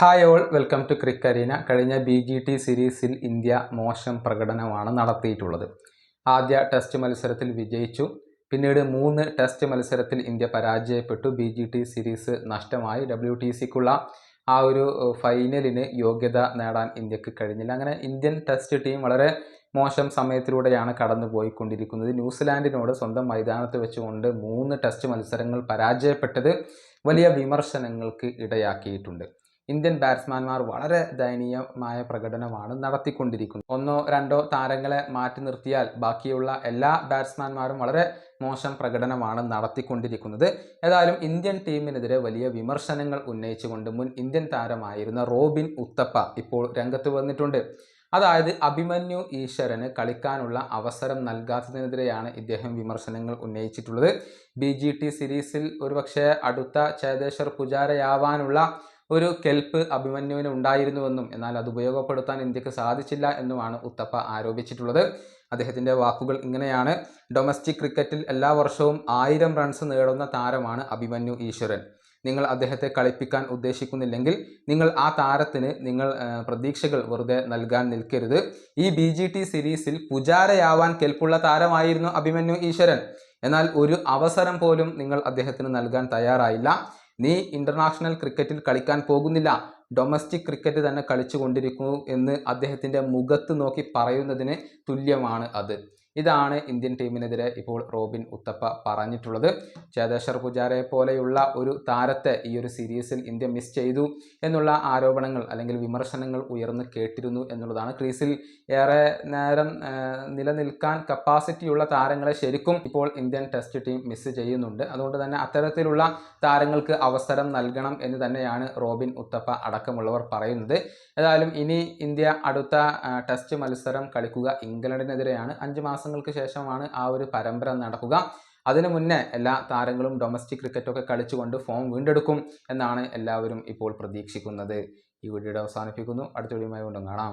Hi all welcome to ക്രിക്കരീന കഴിഞ്ഞ B G T സീരീസിൽ ഇന്ത്യ മോശം പ്രകടനമാണ് നടത്തിയിട്ടുള്ളത്. ആദ്യ ടെസ്റ്റ് മത്സരത്തിൽ വിജയിച്ചു. പിന്നീട് മൂന്ന് ടെസ്റ്റ് മത്സരത്തിൽ ഇന്ത്യ പരാജയപ്പെട്ടു. ബി ജി ടി സീരീസ് നഷ്ടമായി. ഡബ്ല്യു ടി സിക്കുള്ള ആ ഒരു ഫൈനലിന് യോഗ്യത നേടാൻ ഇന്ത്യയ്ക്ക് കഴിഞ്ഞില്ല. അങ്ങനെ ഇന്ത്യൻ ടെസ്റ്റ് ടീം വളരെ മോശം സമയത്തിലൂടെയാണ് കടന്നു പോയിക്കൊണ്ടിരിക്കുന്നത് ന്യൂസിലാൻഡിനോട് സ്വന്തം മൈതാനത്ത് വെച്ചുകൊണ്ട് മൂന്ന് ടെസ്റ്റ് മത്സരങ്ങൾ പരാജയപ്പെട്ടത് വലിയ വിമർശനങ്ങൾക്ക് ഇടയാക്കിയിട്ടുണ്ട്. ഇന്ത്യൻ ബാറ്റ്സ്മാൻമാർ വളരെ ദയനീയമായ പ്രകടനമാണ് നടത്തിക്കൊണ്ടിരിക്കുന്നത്. ഒന്നോ രണ്ടോ താരങ്ങളെ മാറ്റി നിർത്തിയാൽ ബാക്കിയുള്ള എല്ലാ ബാറ്റ്സ്മാൻമാരും വളരെ മോശം പ്രകടനമാണ് നടത്തിക്കൊണ്ടിരിക്കുന്നത്. ഏതായാലും ഇന്ത്യൻ ടീമിനെതിരെ വലിയ വിമർശനങ്ങൾ ഉന്നയിച്ചുകൊണ്ട് മുൻ ഇന്ത്യൻ താരമായിരുന്ന റോബിൻ ഉത്തപ്പ ഇപ്പോൾ രംഗത്ത് വന്നിട്ടുണ്ട്. അതായത് അഭിമന്യു ഈശ്വരന് കളിക്കാനുള്ള അവസരം നൽകാത്തതിനെതിരെയാണ് ഇദ്ദേഹം വിമർശനങ്ങൾ ഉന്നയിച്ചിട്ടുള്ളത്. ബി ജി ടി സീരീസിൽ ഒരുപക്ഷെ അടുത്ത ചേതേശ്വർ പുജാരയാവാനുള്ള ഒരു കെൽപ്പ് അഭിമന്യുവിന് ഉണ്ടായിരുന്നുവെന്നും എന്നാൽ അത് ഉപയോഗപ്പെടുത്താൻ ഇന്ത്യയ്ക്ക് സാധിച്ചില്ല എന്നുമാണ് ഉത്തപ്പ ആരോപിച്ചിട്ടുള്ളത്. അദ്ദേഹത്തിന്റെ വാക്കുകൾ ഇങ്ങനെയാണ്. ഡൊമസ്റ്റിക് ക്രിക്കറ്റിൽ എല്ലാ വർഷവും ആയിരം റൺസ് നേടുന്ന താരമാണ് അഭിമന്യു ഈശ്വരൻ. നിങ്ങൾ അദ്ദേഹത്തെ കളിപ്പിക്കാൻ ഉദ്ദേശിക്കുന്നില്ലെങ്കിൽ നിങ്ങൾ ആ താരത്തിന് നിങ്ങൾ പ്രതീക്ഷകൾ വെറുതെ നൽകാൻ നിൽക്കരുത്. ഈ ബി ജി ടി സീരീസിൽ പുജാരയാവാൻ കെൽപ്പുള്ള താരമായിരുന്നു അഭിമന്യു ഈശ്വരൻ. എന്നാൽ ഒരു അവസരം പോലും നിങ്ങൾ അദ്ദേഹത്തിന് നൽകാൻ തയ്യാറായില്ല. നീ ഇന്റർനാഷണൽ ക്രിക്കറ്റിൽ കളിക്കാൻ പോകുന്നില്ല. ഡൊമസ്റ്റിക് ക്രിക്കറ്റ് തന്നെ കളിച്ചു കൊണ്ടിരിക്കുന്നു എന്ന് അദ്ദേഹത്തിന്റെ മുഖത്ത് നോക്കി പറയുന്നതിന് തുല്യമാണ് അത്. ഇതാണ് ഇന്ത്യൻ ടീമിനെതിരെ ഇപ്പോൾ റോബിൻ ഉത്തപ്പ പറഞ്ഞിട്ടുള്ളത്. ചേതേശ്വർ പുജാരയെ പോലെയുള്ള ഒരു താരത്തെ ഈ ഒരു സീരീസിൽ ഇന്ത്യ മിസ് ചെയ്തു എന്നുള്ള ആരോപണങ്ങൾ അല്ലെങ്കിൽ വിമർശനങ്ങൾ ഉയർന്നു കേട്ടിരുന്നു എന്നുള്ളതാണ്. ക്രീസിൽ ഏറെ നേരം നിലനിൽക്കാൻ കപ്പാസിറ്റിയുള്ള താരങ്ങളെ ശരിക്കും ഇപ്പോൾ ഇന്ത്യൻ ടെസ്റ്റ് ടീം മിസ് ചെയ്യുന്നുണ്ട്. അതുകൊണ്ട് തന്നെ അത്തരത്തിലുള്ള താരങ്ങൾക്ക് അവസരം നൽകണം എന്ന് തന്നെയാണ് റോബിൻ ഉത്തപ്പ അടക്കമുള്ളവർ പറയുന്നത്. ഏതായാലും ഇനി ഇന്ത്യ അടുത്ത ടെസ്റ്റ് മത്സരം കളിക്കുക ഇംഗ്ലണ്ടിനെതിരെയാണ്. അഞ്ച് മാസങ്ങൾക്ക് ശേഷമാണ് ആ ഒരു പരമ്പര നടക്കുക. അതിനു മുന്നേ എല്ലാ താരങ്ങളും ഡൊമസ്റ്റിക് ക്രിക്കറ്റൊക്കെ കളിച്ചുകൊണ്ട് ഫോം വീണ്ടെടുക്കും എന്നാണ് എല്ലാവരും ഇപ്പോൾ പ്രതീക്ഷിക്കുന്നത്. ഈ വീഡിയോയുടെ അവസാനിപ്പിക്കുന്നു. അടുത്ത വീഡിയോയുമായി വീണ്ടും കാണാം.